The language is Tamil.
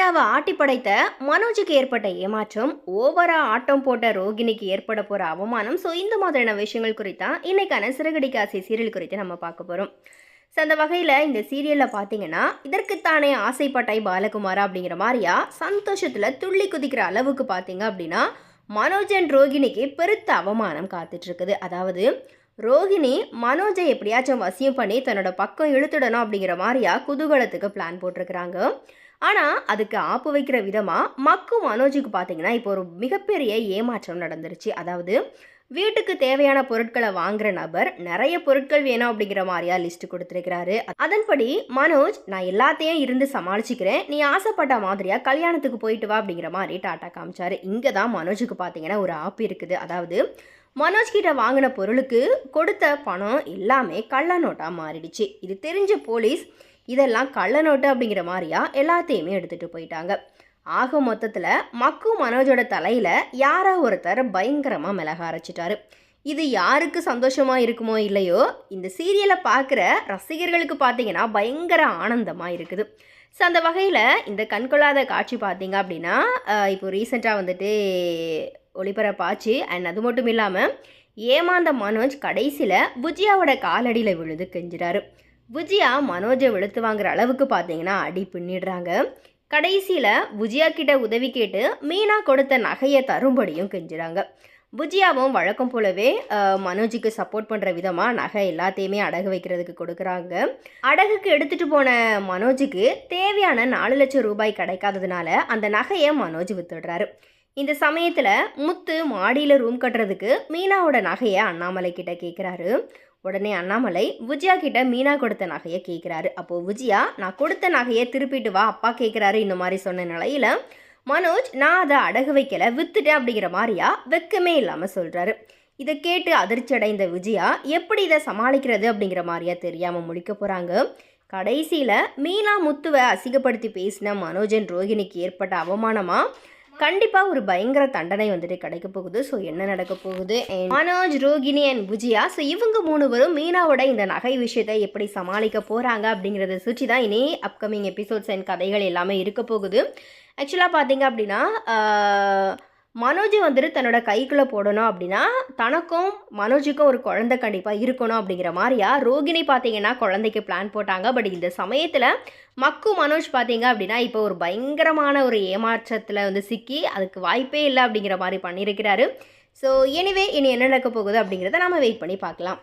மீனாவை ஆட்டி படைத்த மனோஜுக்கு ஏற்பட்ட ஏமாற்றம் ஓவரா ஆட்டம் போட்ட ரோகிணிக்கு ஏற்பட போற அவமானம். ஸோ இந்த மாதிரியான விஷயங்கள் குறித்தான் இன்னைக்கான சிறகடிக்க ஆசை சீரியல் குறித்து நம்ம பார்க்க போறோம். ஸோ அந்த வகையில் இந்த சீரியலில் பார்த்தீங்கன்னா இதற்குத்தானே ஆசைப்பட்டாய் பாலகுமாரா அப்படிங்கிற மாதிரியா சந்தோஷத்தில் துள்ளி குதிக்கிற அளவுக்கு பார்த்தீங்க அப்படின்னா மனோஜ் அண்ட் ரோகிணிக்கு பெருத்த அவமானம் காத்துட்ருக்குது. அதாவது ரோகிணி மனோஜை எப்படியாச்சும் வசியம் பண்ணி தன்னோட பக்கம் இழுத்துடணும் அப்படிங்கிற மாதிரியா குதூகலத்துக்கு பிளான் போட்டிருக்கிறாங்க. ஆனால் அதுக்கு ஆப்பு வைக்கிற விதமாக மக்கும் மனோஜுக்கு பார்த்தீங்கன்னா இப்போ ஒரு மிகப்பெரிய ஏமாற்றம் நடந்துருச்சு. அதாவது வீட்டுக்கு தேவையான பொருட்களை வாங்குற நபர் நிறைய பொருட்கள் வேணும் அப்படிங்கிற மாதிரியா லிஸ்ட் கொடுத்துருக்கிறாரு. அதன்படி மனோஜ் நான் எல்லாத்தையும் இருந்து சமாளிச்சுக்கிறேன். நீ ஆசைப்பட்ட மாதிரியா கல்யாணத்துக்கு போயிட்டு வா அப்படிங்கிற மாதிரி டாட்டா காமிச்சாரு. இங்கே தான் மனோஜுக்கு பார்த்தீங்கன்னா ஒரு ஆப்பு இருக்குது. அதாவது மனோஜ் கிட்ட வாங்கின பொருளுக்கு கொடுத்த பணம் எல்லாமே கள்ள நோட்டாக மாறிடுச்சு. இது தெரிஞ்ச போலீஸ் இதெல்லாம் கள்ள நோட்டு அப்படிங்கிற மாதிரியா? எல்லாத்தையுமே எடுத்துகிட்டு போயிட்டாங்க. ஆக மொத்தத்தில் மக்கு மனோஜோட தலையில் யாரோ ஒருத்தர் பயங்கரமாக மிளக அரைச்சிட்டாரு. இது யாருக்கு சந்தோஷமாக இருக்குமோ இல்லையோ இந்த சீரியலை பார்க்குற ரசிகர்களுக்கு பார்த்தீங்கன்னா பயங்கர ஆனந்தமாக இருக்குது. ஸோ அந்த வகையில் இந்த கண்கொள்ளாத காட்சி பார்த்தீங்க அப்படின்னா இப்போ ரீசெண்டாக வந்துட்டு ஒளிபரப்பாச்சு. அண்ட் அது மட்டும் இல்லாமல் ஏமாந்த மனோஜ் கடைசியில் புஜியாவோட காலடியில் விழுந்து கெஞ்சுறாரு. விஜயா மனோஜை வெளுத்து வாங்குற அளவுக்கு பார்த்தீங்கன்னா அடி பின்னிடுறாங்க. கடைசியில் விஜயா கிட்ட உதவி கேட்டு மீனா கொடுத்த நகையை தரும்படியும் கெஞ்சுறாங்க. விஜயாவும் வழக்கம் போலவே மனோஜுக்கு சப்போர்ட் பண்ணுற விதமாக நகை எல்லாத்தையுமே அடகு வைக்கிறதுக்கு கொடுக்குறாங்க. அடகுக்கு எடுத்துகிட்டு போன மனோஜுக்கு தேவையான நாலு லட்சம் ரூபாய் கிடைக்காததுனால அந்த நகையை மனோஜ் வித்துடுறாரு. இந்த சமயத்தில் முத்து மாடியில் ரூம் கட்டுறதுக்கு மீனாவோட நகையை அண்ணாமலை கிட்ட கேட்குறாரு உடனே அண்ணாமலை விஜயா கிட்ட மீனா கொடுத்த நகையை கேட்குறாரு அப்போது விஜயா நான் கொடுத்த நகையை திருப்பிட்டு வா அப்பா கேட்குறாரு இந்த மாதிரி சொன்ன நிலையில மனோஜ் நான் அதை அடகு வைக்கல வித்துட்டேன் அப்படிங்கிற மாதிரியா வெக்கமே இல்லாமல் சொல்கிறாரு இதை கேட்டு அதிர்ச்சி அடைந்த விஜயா எப்படி இதை சமாளிக்கிறது? அப்படிங்கிற மாதிரியா தெரியாமல் முடிக்க போகிறாங்க கடைசியில் மீனா முத்துவை அசிங்கப்படுத்தி பேசின மனோஜன் ரோகிணிக்கு ஏற்பட்ட அவமானமாக கண்டிப்பாக ஒரு பயங்கர தண்டனை வந்துட்டு கிடைக்க போகுது. ஸோ என்ன நடக்க போகுது? மனோஜ் ரோகிணி அண்ட் விஜயா ஸோ இவங்க மூணு பேரும் மீனாவோட இந்த நகை விஷயத்தை எப்படி சமாளிக்க போகிறாங்க அப்படிங்கிறத சுற்றி தான் இனி அப்கமிங் எபிசோட்ஸ் அண்ட் கதைகள் எல்லாமே இருக்க போகுது. ஆக்சுவலாக பார்த்தீங்க அப்படின்னா மனோஜ் வந்துட்டு தன்னோட கைக்குள்ளே போடணும் அப்படின்னா தனக்கும் மனோஜுக்கும் ஒரு குழந்தை கண்டிப்பாக இருக்கணும் அப்படிங்கிற மாதிரியா? ரோகிணி பார்த்தீங்கன்னா குழந்தைக்கு பிளான் போட்டாங்க. பட் இந்த சமயத்தில் மக்கு மனோஜ் பார்த்தீங்க அப்படின்னா இப்போ ஒரு பயங்கரமான ஒரு ஏமாற்றத்தில் வந்து சிக்கி அதுக்கு வாய்ப்பே இல்லை அப்படிங்கிற மாதிரி பண்ணியிருக்கிறாரு. ஸோ எனிவே இனி என்ன நடக்க போகுது அப்படிங்கிறத நம்ம வெயிட் பண்ணி பார்க்கலாம்.